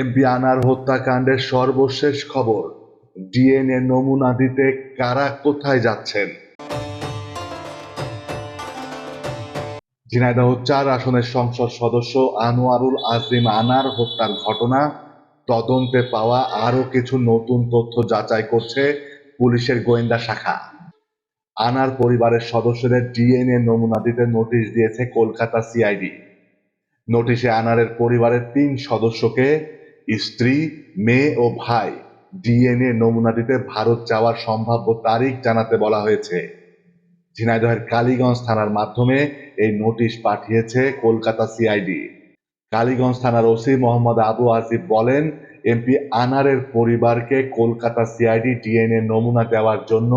MP আনার হত্যাকাণ্ডের সর্বশেষ খবর। ডিএনএ নমুনা দিতে কারা কোথায় যাচ্ছেন? ঝিনাইদহ চার আসনের সংসদ সদস্য আনোয়ারুল আজিম আনার হত্যার ঘটনা, তদন্তে পাওয়া আরও কিছু নতুন তথ্য যাচাই করছে পুলিশের গোয়েন্দা শাখা। আনার পরিবারের সদস্যদের ডিএনএ নমুনা দিতে নোটিশ দিয়েছে কলকাতা সিআইডি। নোটিশে আনারের পরিবারের তিন সদস্যকে স্ত্রী, মেয়ে ও ভাই, ডিএনএ নমুনা দিতে ভারত যাওয়ার সম্ভাব্য তারিখ জানাতে বলা হয়েছে। ঝিনাইদহের কালীগঞ্জ থানার মাধ্যমে এই নোটিশ পাঠিয়েছে কলকাতা সিআইডি। কালীগঞ্জ থানার ওসি মোহাম্মদ আবু আসিফ বলেন, এমপি আনারের পরিবারকে কলকাতা সিআইডি ডিএনএ নমুনা দেওয়ার জন্য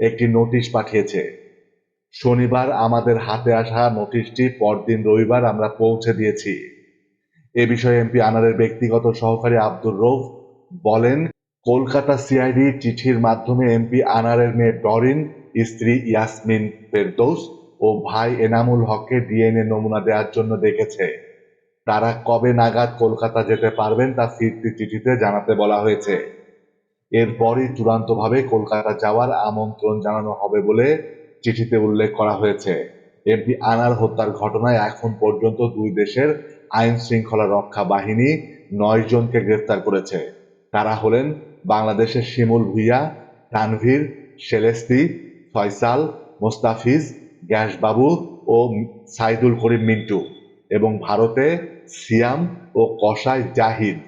একটি নোটিশ পাঠিয়েছে। শনিবার আমাদের হাতে আসা নোটিশটি পরদিন রবিবার আমরা পৌঁছে দিয়েছি। এ বিষয়ে এমপি আনারের ব্যক্তিগত সহকারী আব্দুর রৌফ বলেন, কলকাতা সিআইডি চিঠির মাধ্যমে এমপি আনারের মেয়ে ডরিন, স্ত্রী ইয়াসমিন ফেরদৌস ও ভাই এনামুল হককে ডিএনএ নমুনা দেওয়ার জন্য দেখেছে। তারা কবে নাগাদ কলকাতা যেতে পারবেন তা ফিরতি চিঠিতে জানাতে বলা হয়েছে। এরপরই চূড়ান্তভাবে কলকাতা যাওয়ার আমন্ত্রণ জানানো হবে বলে চিঠিতে উল্লেখ করা হয়েছে। এমপি আনার হত্যার ঘটনায় এখন পর্যন্ত দুই দেশের আইন শৃঙ্খলা রক্ষা বাহিনী নয় জনকে গ্রেফতার করেছে। তারা হলেন বাংলাদেশের শিমুল ভুইয়া, তানভীর, সেলেস্তি, ফয়সাল, মোস্তাফিজ, গ্যাসবাবু ও সাইদুল করিম মিন্টু এবং ভারতে সিয়াম ও কসাই জাহিদ।